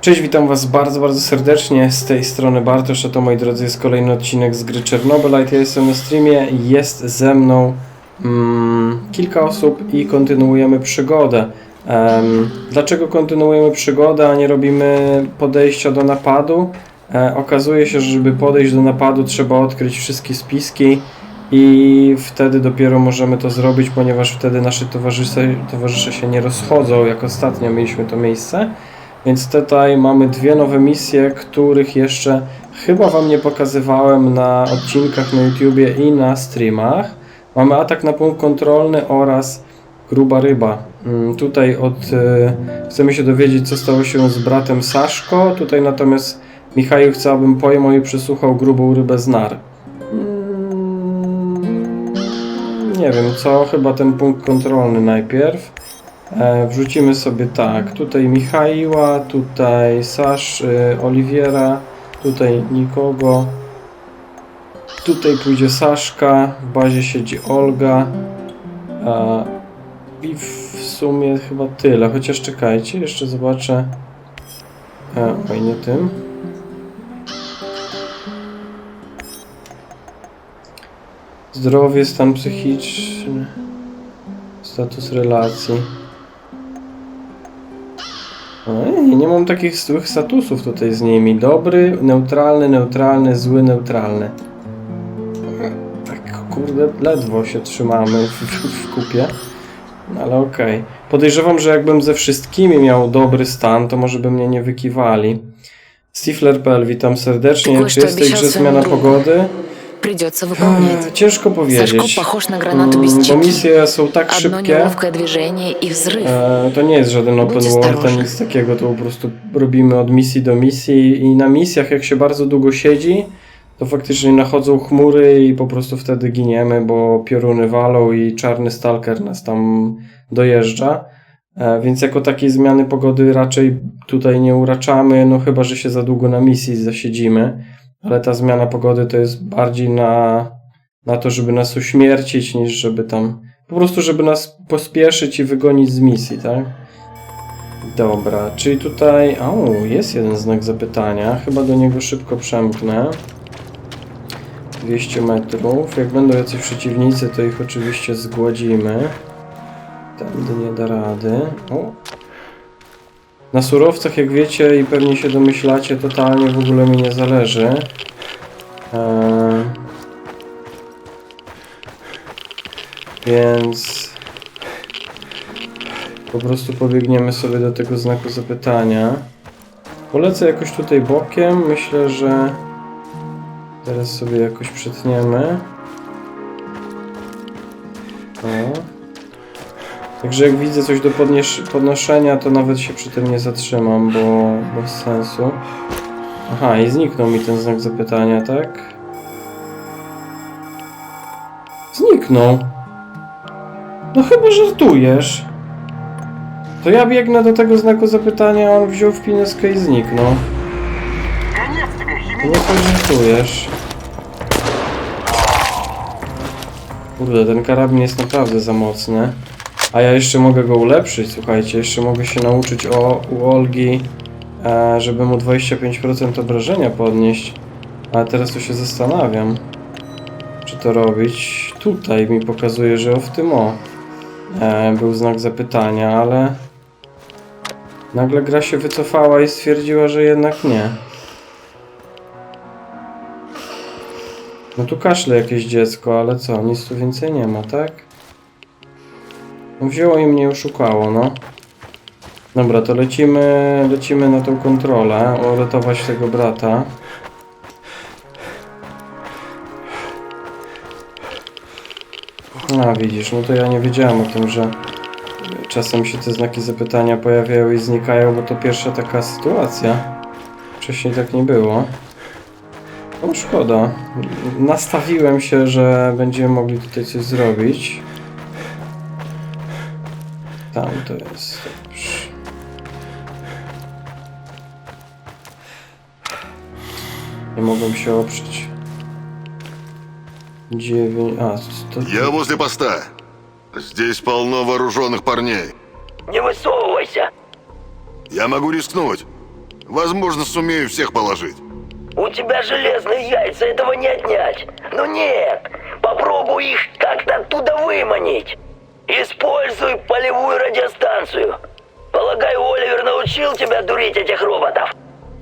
Cześć, witam was bardzo, bardzo serdecznie. Z tej strony Bartosz, a to moi drodzy jest kolejny odcinek z gry Czernobylite. Ja jestem na streamie, jest ze mną mm, kilka osób i kontynuujemy przygodę. Em, dlaczego kontynuujemy przygodę, a nie robimy podejścia do napadu? E, okazuje się, że żeby podejść do napadu trzeba odkryć wszystkie spiski i wtedy dopiero możemy to zrobić, ponieważ wtedy nasi towarzysze, towarzysze się nie rozchodzą, jak ostatnio mieliśmy to miejsce. Więc tutaj mamy dwie nowe misje, których jeszcze chyba Wam nie pokazywałem na odcinkach na YouTubie i na streamach. Mamy atak na punkt kontrolny oraz gruba ryba. Mm, Tutaj od, e, chcemy się dowiedzieć, co stało się z bratem Saszko. Tutaj natomiast Michał chce, abym pojmał i przesłuchał grubą rybę z nar. Mm, Nie wiem co, chyba ten punkt kontrolny najpierw. E, wrzucimy sobie tak, tutaj Michaiła, tutaj Sasz, y, Oliwiera, tutaj nikogo. Tutaj pójdzie Saszka, w bazie siedzi Olga. A, I w sumie chyba tyle, chociaż czekajcie, jeszcze zobaczę. E, oj, nie tym. Zdrowie, stan psychiczny, status relacji. Ej, nie mam takich złych statusów tutaj z nimi. Dobry, neutralny, neutralny, zły, neutralny. Tak, kurde, ledwo się trzymamy w, w, w kupie. No ale okej. Okay. Podejrzewam, że jakbym ze wszystkimi miał dobry stan, to może by mnie nie wykiwali. Stifler.pl, witam serdecznie. Czy jest w tej grze zmiana pogody? Придется выполнять. Ech, Ciężko powiedzieć. Сашко похож на гранату без Mm, Bo чеки. misje są tak Одно szybkie. неловкое движение и взрыв. E, to nie jest żaden open Bądź world, ani ostrożny. nic takiego, to po prostu robimy od misji do misji i na misjach jak się bardzo długo siedzi, to faktycznie nachodzą chmury i po prostu wtedy giniemy, bo pioruny walą i czarny stalker nas tam dojeżdża. E, więc jako takiej zmiany pogody raczej tutaj nie uraczamy, no chyba, że się za długo na misji zasiedzimy, ale ta zmiana pogody to jest bardziej na, na to, żeby nas uśmiercić, niż żeby tam po prostu, żeby nas pospieszyć i wygonić z misji, tak? Dobra, czyli tutaj. O, jest jeden znak zapytania. Chyba do niego szybko przemknę. 200 metrów. Jak będą jacyś przeciwnicy, to ich oczywiście zgładzimy. Tędy nie da rady. O. Na surowcach, jak wiecie i pewnie się domyślacie, totalnie w ogóle mi nie zależy. Eee... Więc po prostu pobiegniemy sobie do tego znaku zapytania. Polecę jakoś tutaj bokiem. Myślę, że teraz sobie jakoś przetniemy. O. Także jak widzę coś do podnoszenia, to nawet się przy tym nie zatrzymam, bo bez sensu. Aha, i zniknął mi ten znak zapytania, tak? Zniknął. No chyba żartujesz. To ja biegnę do tego znaku zapytania, on wziął w pineskę i zniknął. Nie pożartujesz. Kurde, ten karabin jest naprawdę za mocny. A ja jeszcze mogę go ulepszyć, słuchajcie, jeszcze mogę się nauczyć o, u Olgi, e, żeby mu 25% obrażenia podnieść. Ale teraz to się zastanawiam, czy to robić. Tutaj mi pokazuje, że o w tym o e, był znak zapytania, ale nagle gra się wycofała i stwierdziła, że jednak nie. No tu kaszle jakieś dziecko, ale co, nic tu więcej nie ma, tak? No wzięło i mnie oszukało, no. Dobra, to lecimy, lecimy na tą kontrolę, uratować tego brata. A widzisz, no to ja nie wiedziałem o tym, że czasem się te znaki zapytania pojawiają i znikają, bo to pierwsza taka sytuacja. Wcześniej tak nie było. No szkoda. Nastawiłem się, że będziemy mogli tutaj coś zrobić. To jest. Dobrze. Nie mogłem się oprzeć. Dziewięć. A, to. Я возле поста. Здесь полно вооруженных парней. Не высовывайся! Я могу рискнуть. Возможно, сумею всех положить. У тебя железные яйца, этого не отнять. Но нет, попробуй их как-то оттуда выманить. Используй полевую радиостанцию. Полагаю, Оливер научил тебя дурить этих роботов.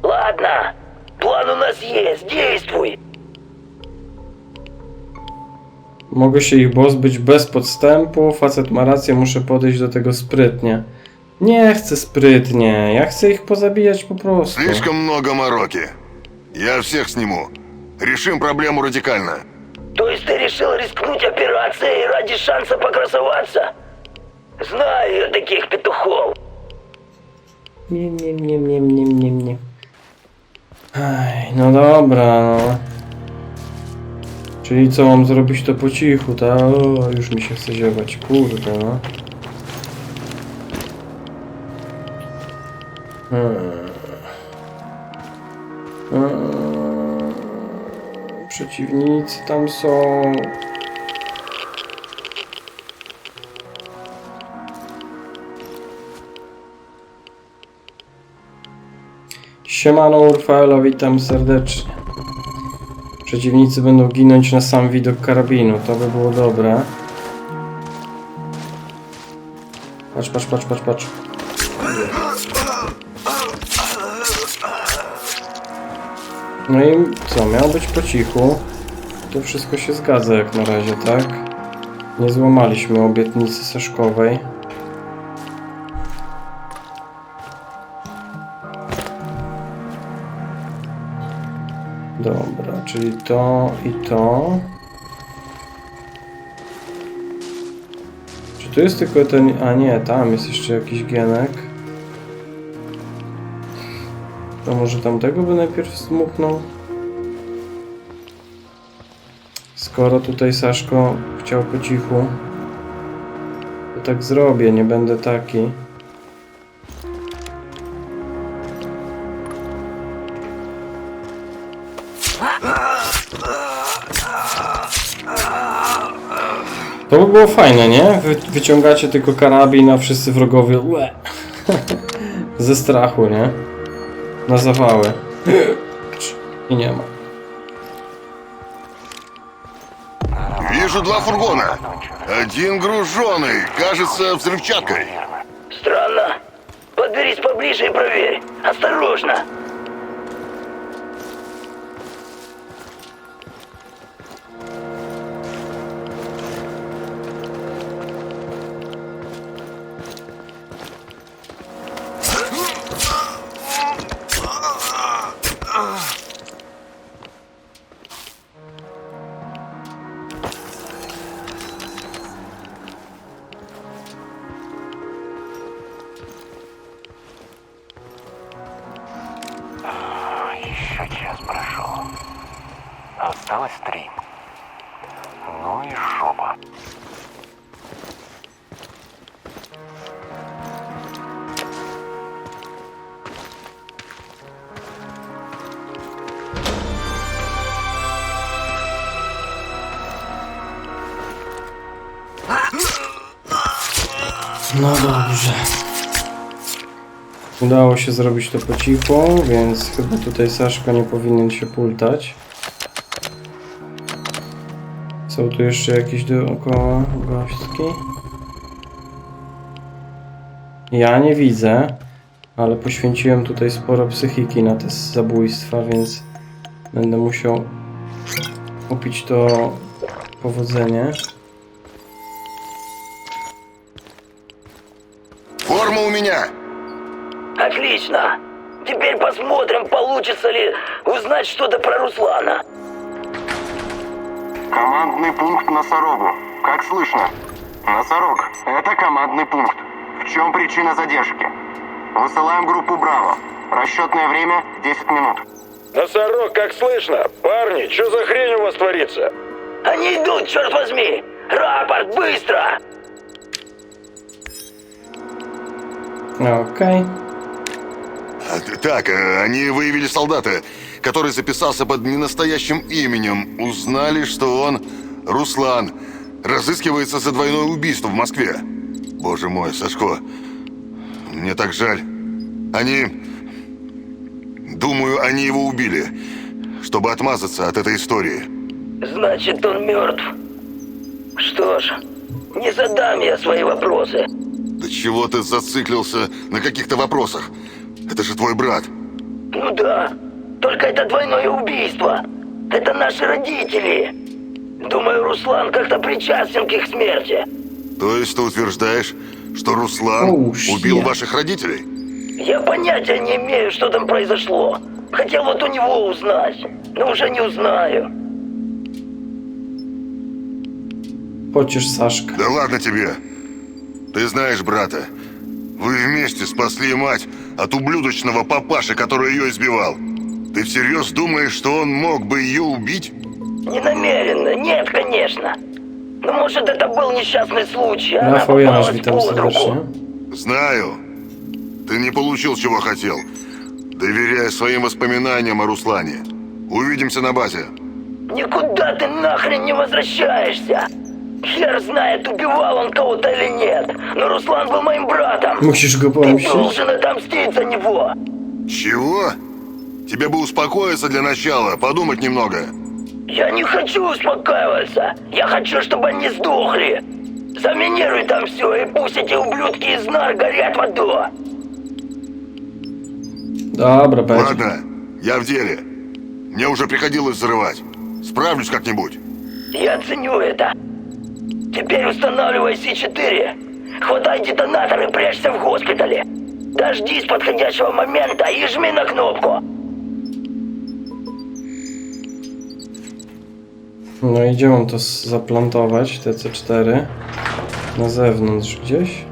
Ладно, план у нас есть, действуй. Mogę się ich pozbyć bez podstępu. Facet ma rację, muszę podejść do tego sprytnie. Nie chcę sprytnie, ja chcę ich pozabijać po prostu. Слишком много мороки. Я всех сниму. Решим проблему радикально. То есть ты решил рискнуть операцией ради шанса покрасоваться? Знаю я таких петухов. Nie. Ej, no dobra, no. Czyli co, mam zrobić to po cichu, tak? O, już mi się chce ziewać, kurde, no. Hmm. Hmm. Przeciwnicy tam są. Siemano Urfaela, witam serdecznie. Przeciwnicy będą ginąć na sam widok karabinu, to by było dobre. Patrz, patrz, patrz, patrz, patrz. No i co, miało być po cichu. To wszystko się zgadza jak na razie, tak? Nie złamaliśmy obietnicy Saszkowej. Dobra, czyli to i to. Czy tu jest tylko ten... A nie, tam jest jeszcze jakiś gienek. To może tamtego by najpierw zdmuchnął? Skoro tutaj Saszko chciał po cichu, to tak zrobię, nie będę taki. To by było fajne, nie? Wy, wyciągacie tylko karabin, a wszyscy wrogowie łe. Ze strachu, nie? Na zawały. I nie ma. Вижу два фургона. Один груженый, кажется, взрывчаткой. Странно. Подберись поближе и проверь. Осторожно. No dobrze. Udało się zrobić to po cichu, więc chyba tutaj Saszko nie powinien się pultać. Są tu jeszcze jakieś dookoła gośćki? Ja nie widzę, ale poświęciłem tutaj sporo psychiki na te zabójstwa, więc będę musiał kupić to powodzenie. Форма у меня. Отлично. Теперь посмотрим, получится ли узнать что-то про Руслана. Командный пункт Носорогу. Как слышно? Носорог, это командный пункт. В чем причина задержки? Высылаем группу Браво. Расчетное время 10 минут. Носорог, как слышно? Парни, что за хрень у вас творится? Они идут, черт возьми! Рапорт, быстро! Okej. А, Так, э, они выявили солдата, который записался под ненастоящим именем. Узнали, что он Руслан. Разыскивается за двойное убийство в Москве. Боже мой, Сашко, мне так жаль. Они... Думаю, они его убили, чтобы отмазаться от этой истории. Значит, он мертв. Что ж, не задам я свои вопросы. Да чего ты зациклился на каких-то вопросах? Это же твой брат. Ну да, только это двойное убийство. Это наши родители. Думаю, Руслан как-то причастен к их смерти. То есть ты утверждаешь, что Руслан щет. убил ваших родителей? Я понятия не имею, что там произошло. Хотел вот у него узнать, но уже не узнаю. Хочешь, Сашка? Да ладно тебе. Ты знаешь брата. Вы вместе спасли мать от ублюдочного папаши, который ее избивал. Ты всерьез думаешь, что он мог бы ее убить? Не намеренно, нет, конечно. Но может это был несчастный случай, а она попалась под руку. Знаю. Ты не получил, чего хотел. Доверяя своим воспоминаниям о Руслане. Увидимся на базе. Никуда ты нахрен не возвращаешься. Хер знает, убивал он кого-то или нет. Но Руслан был моим братом. Go Ты должен отомстить за него. Чего? Тебе бы успокоиться для начала, подумать немного. Я не хочу успокаиваться. Я хочу, чтобы они сдохли. Заминируй там все, и пусть эти ублюдки из нар горят в аду. Dobra, będzie. Ладно, я в деле. Мне уже приходилось взрывать. Справлюсь как-нибудь. Я ценю это. Теперь устанавливай С4. Хватай детонатор и прячься в госпитале. Дождись подходящего момента и жми на кнопку. No i gdzie mam to s- zaplantować, te C4? Na zewnątrz gdzieś?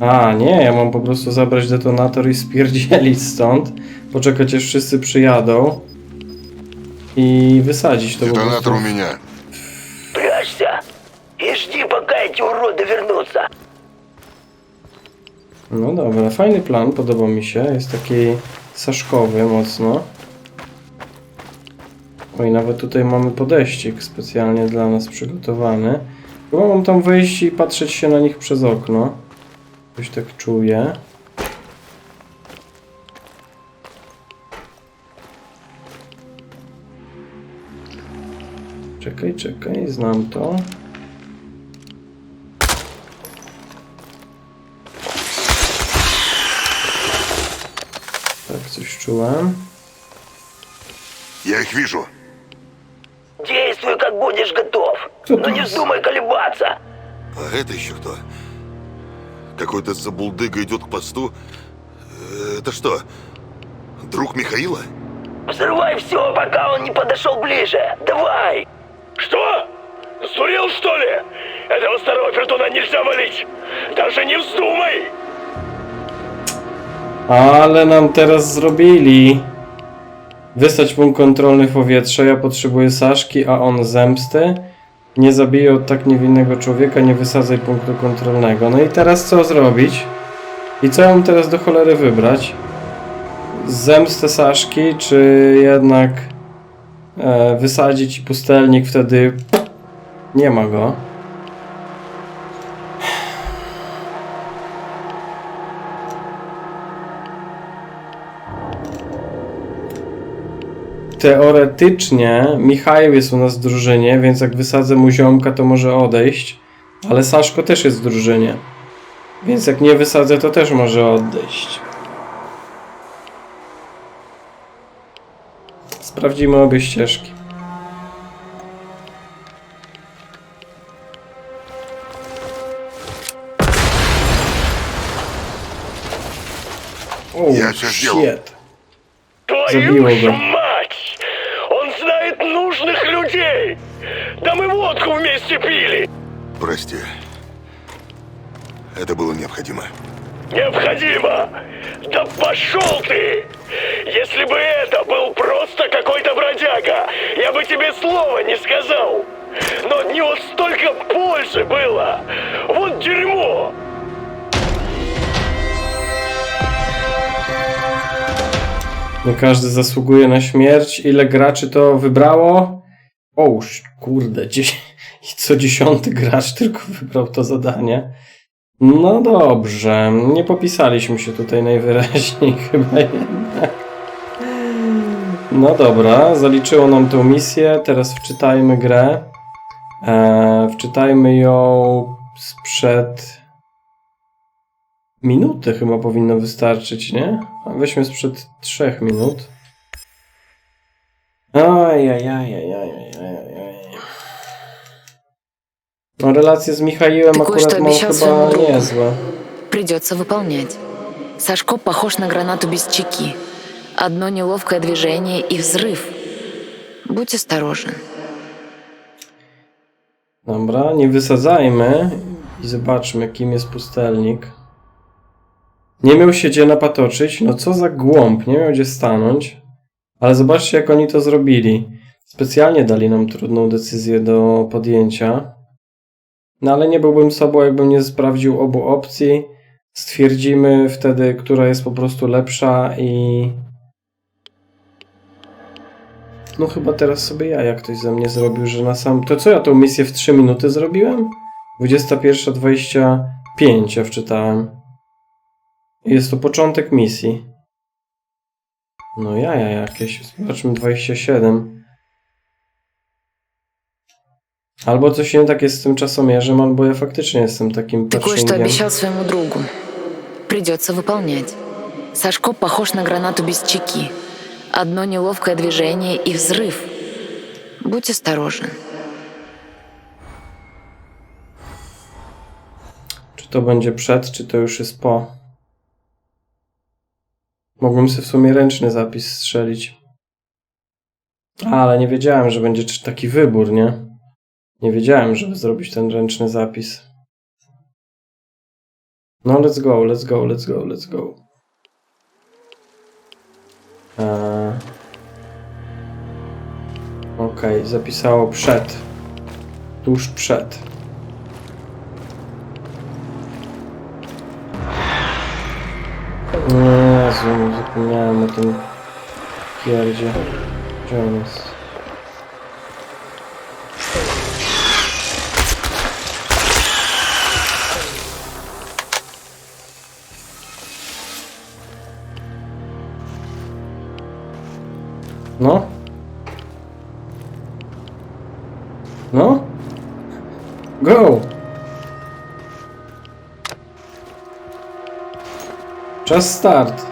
A, nie, ja mam po prostu zabrać detonator i spierdzielić stąd. Poczekać aż wszyscy przyjadą. I wysadzić to po Детонатор prostu. у меня. Прячься и жди, пока эти уроды вернутся. No dobra, fajny plan, podoba mi się. Jest taki saszkowy mocno. Oj, nawet tutaj mamy podejścik specjalnie dla nas przygotowany. Chyba mam tam wejść i patrzeć się na nich przez okno. Coś tak czuję. Czekaj, czekaj, znam to. Tak, coś czułem. Я их вижу. Действуй, как будешь готов. Кто Но не там? вздумай колебаться. А это еще кто? Какой-то забулдыга идет к посту. Э, Это что, друг Михаила? Взрывай все, пока он не подошел ближе. Давай! Что? Сдурел, что ли? Этого старого пердуна нельзя валить! Даже не вздумай! Ale nam teraz zrobili. Wystać punkt kontrolny w powietrze. Ja potrzebuję Saszki, a on zemsty. Nie zabiję od tak niewinnego człowieka, nie wysadzaj punktu kontrolnego. No i teraz co zrobić? I co ja mam teraz do cholery wybrać? Zemstę Saszki, czy jednak e, wysadzić pustelnik, wtedy nie ma go. Teoretycznie Michał jest u nas w drużynie, więc jak wysadzę mu ziomka, to może odejść. Ale Saszko też jest w drużynie. Więc jak nie wysadzę, to też może odejść. Sprawdzimy obie ścieżki. Oh, Я всё сделал. shit. Твою Забила ж его. мать! Он знает нужных людей! Да мы водку вместе пили! Прости. Это было необходимо. Необходимо! Да пошел ты! Если бы это был просто какой-то бродяга, я бы тебе слова не сказал! Но от него столько пользы было! Вот дерьмо! Nie każdy zasługuje na śmierć. Ile graczy to wybrało? O, kurde, dzies- co dziesiąty gracz tylko wybrał to zadanie. No dobrze, nie popisaliśmy się tutaj najwyraźniej chyba jednak. No dobra, zaliczyło nam tą misję, teraz wczytajmy grę. E, wczytajmy ją sprzed minuty chyba powinno wystarczyć, nie? Weźmy sprzed trzech minut. Ajajajajajajajaj. No relacje z Michałem Ty akurat кое-что mam обещал chyba своему другу. niezłe. Придется выполнять. Сашко похож на гранату без чеки. Одно неловкое движение и взрыв. Будь осторожен. Dobra, nie wysadzajmy i zobaczmy, kim jest pustelnik. Nie miał się gdzie napatoczyć, no co za głąb, nie miał gdzie stanąć. Ale zobaczcie, jak oni to zrobili. Specjalnie dali nam trudną decyzję do podjęcia. No ale nie byłbym sobą, jakbym nie sprawdził obu opcji. Stwierdzimy wtedy, która jest po prostu lepsza i... No chyba teraz sobie ja, jak ktoś ze mnie zrobił, że na sam... To co ja tą misję w 3 minuty zrobiłem? 21.25 ja wczytałem. Jest to początek misji. No jaja jakieś. Zobaczmy 27. Albo coś nie tak jest z tym czasomierzem, albo ja faktycznie jestem takim Ты кое-что patrzynkiem. обещал своему другу. Придется выполнять. Сашко похож на гранату без чеки. Одно неловкое движение и взрыв. Будь осторожен. Czy to będzie przed, czy to już jest po? Mogłem sobie w sumie ręczny zapis strzelić. Ale nie wiedziałem, że będzie czy- taki wybór, nie? Nie wiedziałem, żeby zrobić ten ręczny zapis. No, let's go, let's go, let's go, let's go. Eee... Okej, zapisało przed. Tuż przed. Jezu, zapomniałem o tym pierdzie. Gdzie? Czas start.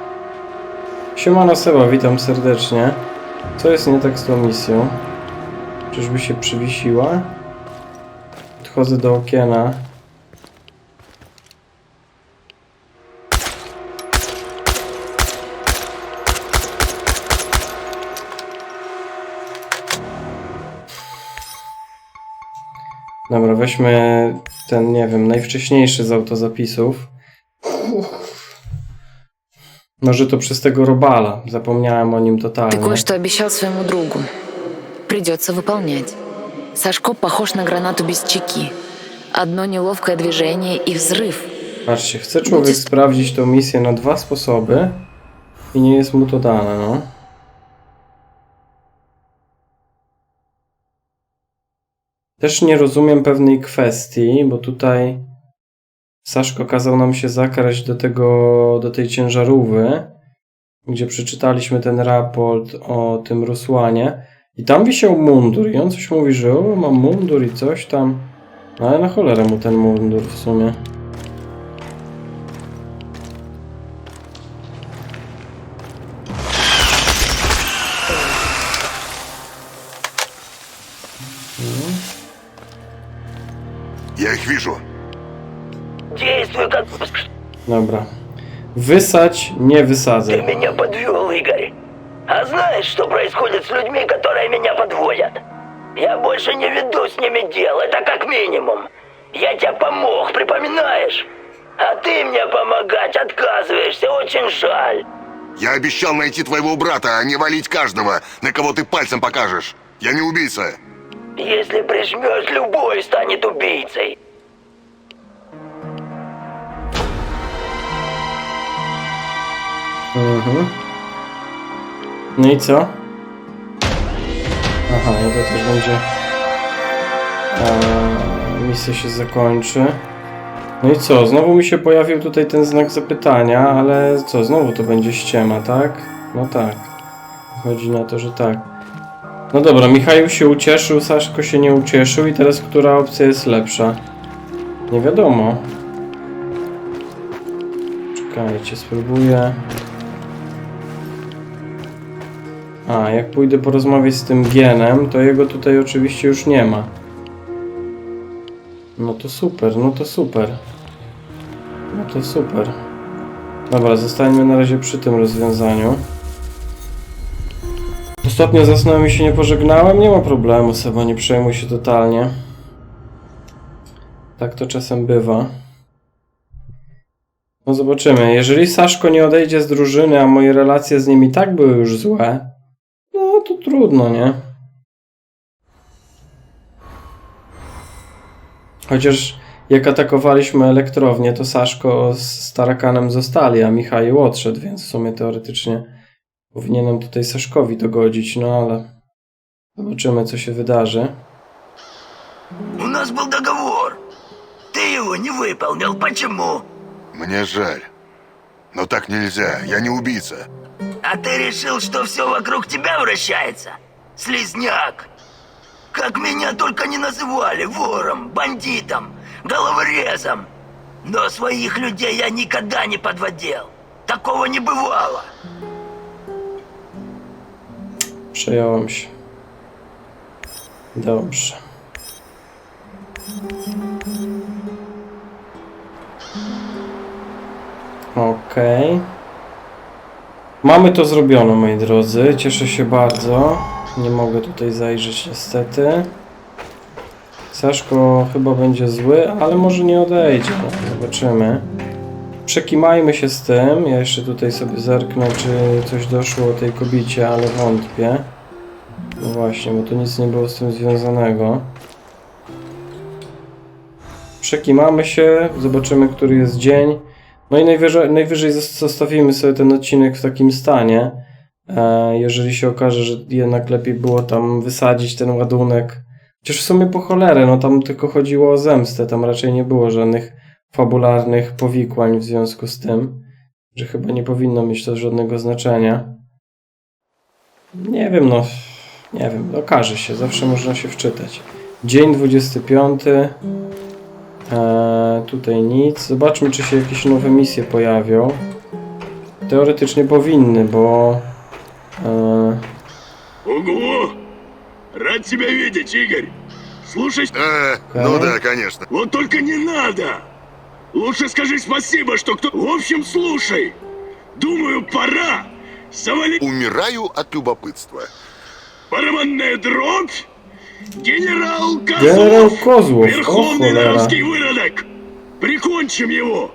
Siemano Seba, witam serdecznie. Co jest nie tak z tą misją? Czyżby się przywiesiła? Podchodzę do okiena. Dobra, weźmy ten, nie wiem, najwcześniejszy z autozapisów. Może to przez tego robala. Zapomniałem o nim Ты totalnie. кое-что обещал своему другу. Придется выполнять. Сашко похож на гранату без чеки. Одно неловкое движение и взрыв. Patrzcie, chce człowiek sprawdzić tą misję na dwa sposoby i nie jest mu to dane, no. Też nie rozumiem pewnej kwestii, bo tutaj Saszko kazał nam się zakraść do tego, do tej ciężarówy, gdzie przeczytaliśmy ten raport o tym Rusłanie i tam wisiał mundur i on coś mówi, że o, mam mundur i coś tam. No ale na cholerę mu ten mundur w sumie. Wysać, nie Ты wysadzaj. меня подвел, Игорь. А знаешь, что происходит с людьми, которые меня подводят? Я больше не веду с ними дел, это как минимум. Я тебе помог, припоминаешь? А ты мне помогать отказываешься, очень жаль. Я обещал найти твоего брата, а не валить каждого, на кого ты пальцем покажешь. Я не убийца. Если прижмешь, любой станет убийцей. Mhm. No i co? Aha, i to też będzie... Eee, misja się zakończy. No i co? Znowu mi się pojawił tutaj ten znak zapytania, ale co? Znowu to będzie ściema, tak? No tak. Chodzi na to, że tak. No dobra, Michał się ucieszył, Saszko się nie ucieszył i teraz która opcja jest lepsza? Nie wiadomo. Czekajcie, spróbuję. A, jak pójdę porozmawiać z tym genem, to jego tutaj oczywiście już nie ma. No to super, no to super. No to super. Dobra, zostańmy na razie przy tym rozwiązaniu. Ostatnio zasnąłem i się nie pożegnałem, nie ma problemu, Seba, nie przejmuj się totalnie. Tak to czasem bywa. No zobaczymy. Jeżeli Saszko nie odejdzie z drużyny, a moje relacje z nim i tak były już złe, trudno, nie? Chociaż jak atakowaliśmy elektrownię, to Saszko z Tarakanem zostali, a Michał odszedł, więc w sumie teoretycznie powinienem tutaj Saszkowi dogodzić, no ale zobaczymy, co się wydarzy. У нас был договор. Ты его не выполнил. Почему? Мне жаль. Но так нельзя, я не убийца. А ты решил, что все вокруг тебя вращается? Слизняк. Как меня только не называли вором, бандитом, головорезом. Но своих людей я никогда не подводил. Такого не бывало. Przejąłem się. Dobrze. Okej. Mamy to zrobione, moi drodzy. Cieszę się bardzo. Nie mogę tutaj zajrzeć niestety. Saszko chyba będzie zły, ale może nie odejdzie. Zobaczymy. Przekimajmy się z tym. Ja jeszcze tutaj sobie zerknę, czy coś doszło o tej kobicie, ale wątpię. No właśnie, bo to nic nie było z tym związanego. Przekimamy się, zobaczymy, który jest dzień. No i najwyżej, najwyżej zos- zostawimy sobie ten odcinek w takim stanie. E, jeżeli się okaże, że jednak lepiej było tam wysadzić ten ładunek. Chociaż w sumie po cholerę, no tam tylko chodziło o zemstę, tam raczej nie było żadnych fabularnych powikłań w związku z tym, że chyba nie powinno mieć to żadnego znaczenia. Nie wiem, no. Nie wiem, okaże się, zawsze można się wczytać. Dzień 25. Eee, tutaj nic. Zobaczmy, czy się jakieś nowe misje pojawią. Teoretycznie powinny, bo. Eee, Ого! Рад тебя видеть, Игорь. Слушай, Э, ну да, конечно. вот только не надо. Лучше скажи спасибо, что кто... В общем, слушай. Думаю, пора завалить Умираю от любопытства. барабанная дробь. Генерал Козлов. Генерал Козлов, Верховный холера. русский выродок. Прикончим его.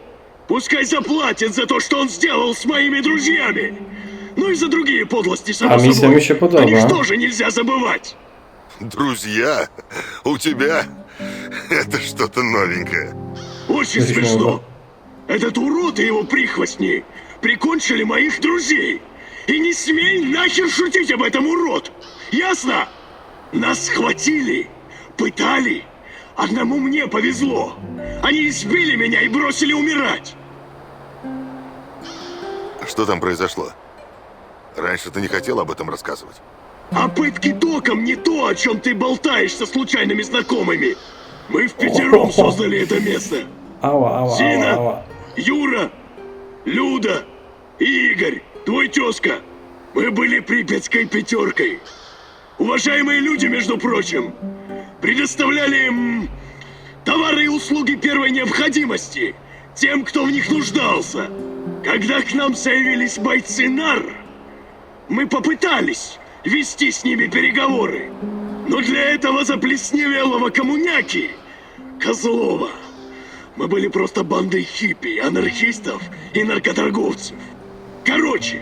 Пускай заплатит за то, что он сделал с моими друзьями. Ну и за другие подлости, само А собой. еще подобна. О них тоже нельзя забывать. Друзья, у тебя это что-то новенькое. Очень Очень смешно. Этот урод и его прихвостни прикончили моих друзей. И не смей нахер шутить об этом, урод! Ясно? Нас схватили, пытали. Одному мне повезло. Они избили меня и бросили умирать. Что там произошло? Раньше ты не хотел об этом рассказывать. А пытки током не то, о чем ты болтаешь со случайными знакомыми. Мы в пятером создали это место. ała, ała, Zina. ała. Юра, Люда и Игорь, твой тезка. Мы были припятской пятеркой. Уважаемые люди, между прочим, предоставляли м, товары и услуги первой необходимости тем, кто в них нуждался. Когда к нам заявились бойцы НАР, мы попытались вести с ними переговоры. Но для этого заплесневелого коммуняки, Козлова, мы были просто бандой хиппи, анархистов и наркоторговцев. Короче,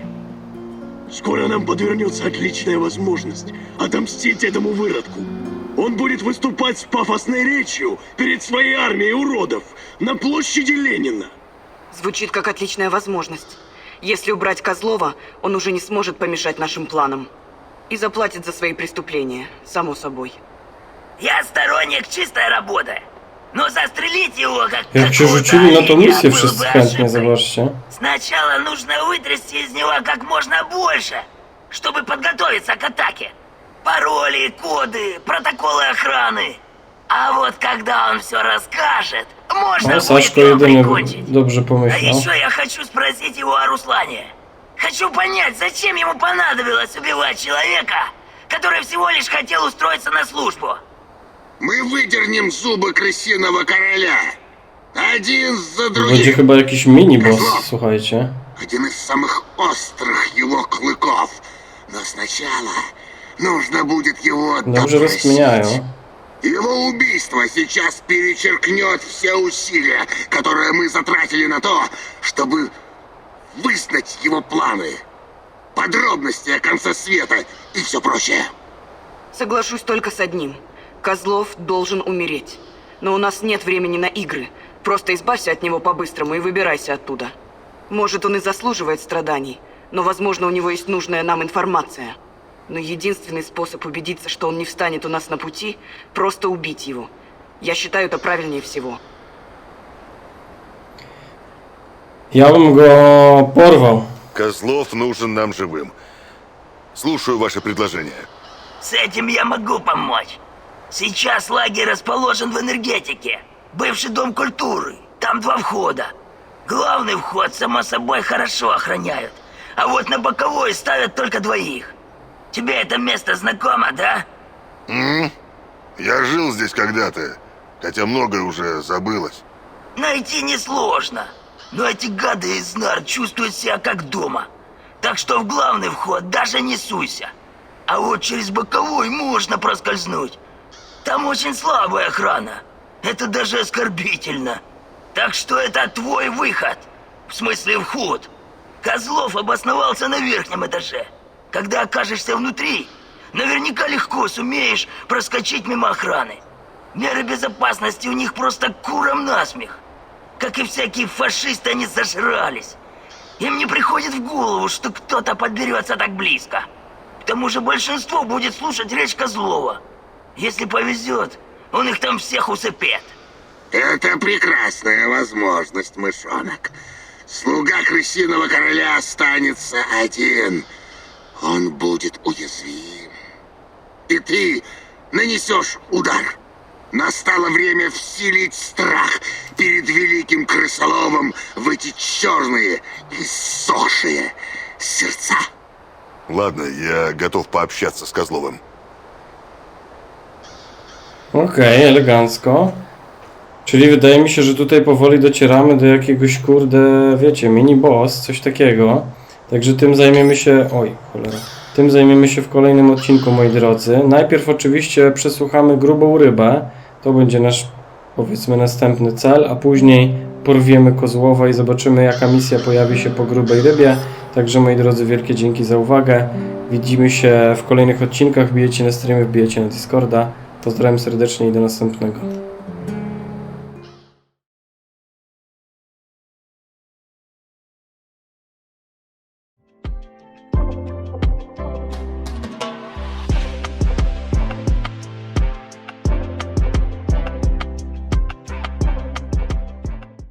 скоро нам подвернется отличная возможность отомстить этому выродку. Он будет выступать с пафосной речью перед своей армией уродов на площади Ленина. Звучит как отличная возможность. Если убрать Козлова, он уже не сможет помешать нашим планам. И заплатит за свои преступления, само собой. Я сторонник чистой работы. Но застрелить его как оленя misję было wszyscy бы chętnie, ошибкой. zobaczcie. Сначала нужно вытрясти из него как можно больше, чтобы подготовиться к атаке. Пароли, коды, протоколы охраны. А вот когда он все расскажет, можно No, будет Saszko его jedyny прикончить. dobrze А еще я хочу спросить его о Руслане. Хочу понять, зачем ему понадобилось убивать человека, который всего лишь хотел устроиться на службу. Мы выдернем зубы крысиного короля. Один за Będzie другим. chyba jakiś mini-boss, słuchajcie. Один из самых острых его клыков. Но сначала нужно будет его Dobrze rozkminiają. Его убийство сейчас перечеркнет все усилия, которые мы затратили на то, чтобы вызнать его планы, подробности о конце света и все прочее. Соглашусь только с одним. Козлов должен умереть. Но у нас нет времени на игры. Просто избавься от него по-быстрому и выбирайся оттуда. Может, он и заслуживает страданий, но, возможно, у него есть нужная нам информация. Но единственный способ убедиться, что он не встанет у нас на пути, просто убить его. Я считаю это правильнее всего. Ja bym go porwał. Козлов нужен нам живым. Слушаю ваше предложение. С этим я могу помочь. Сейчас лагерь расположен в энергетике. Бывший дом культуры. Там два входа. Главный вход, само собой, хорошо охраняют. А вот на боковой ставят только двоих. Тебе это место знакомо, да? Я жил здесь когда-то, хотя многое уже забылось. Найти несложно. Но эти гады из нар чувствуют себя как дома. Так что в главный вход даже не суйся. А вот через боковой можно проскользнуть. Там очень слабая охрана. Это даже оскорбительно. Так что это твой выход. В смысле вход. Козлов обосновался на верхнем этаже. Когда окажешься внутри, наверняка легко сумеешь проскочить мимо охраны. Меры безопасности у них просто куром насмех. Как и всякие фашисты, они зажрались. Им не приходит в голову, что кто-то подберется так близко. К тому же большинство будет слушать речь Козлова. Если повезет, он их там всех усыпет. Это прекрасная возможность, мышонок. Слуга крысиного короля останется один. Он будет уязвим. И ты нанесешь удар. Настало время вселить страх перед великим крысоловом в эти черные и сохшие сердца. Ладно, я готов пообщаться с Козловым. Okej, elegancko. Czyli wydaje mi się, że tutaj powoli docieramy do jakiegoś, kurde, wiecie, mini-boss, coś takiego. Także tym zajmiemy się... Oj, cholera. Tym zajmiemy się w kolejnym odcinku, moi drodzy. Najpierw oczywiście przesłuchamy grubą rybę. To będzie nasz, powiedzmy, następny cel, a później porwiemy Kozłowa i zobaczymy, jaka misja pojawi się po grubej rybie. Także, moi drodzy, wielkie dzięki za uwagę. Widzimy się w kolejnych odcinkach. Bijecie na streamie, wbijecie na Discorda. Pozdrawiam serdecznie i do następnego.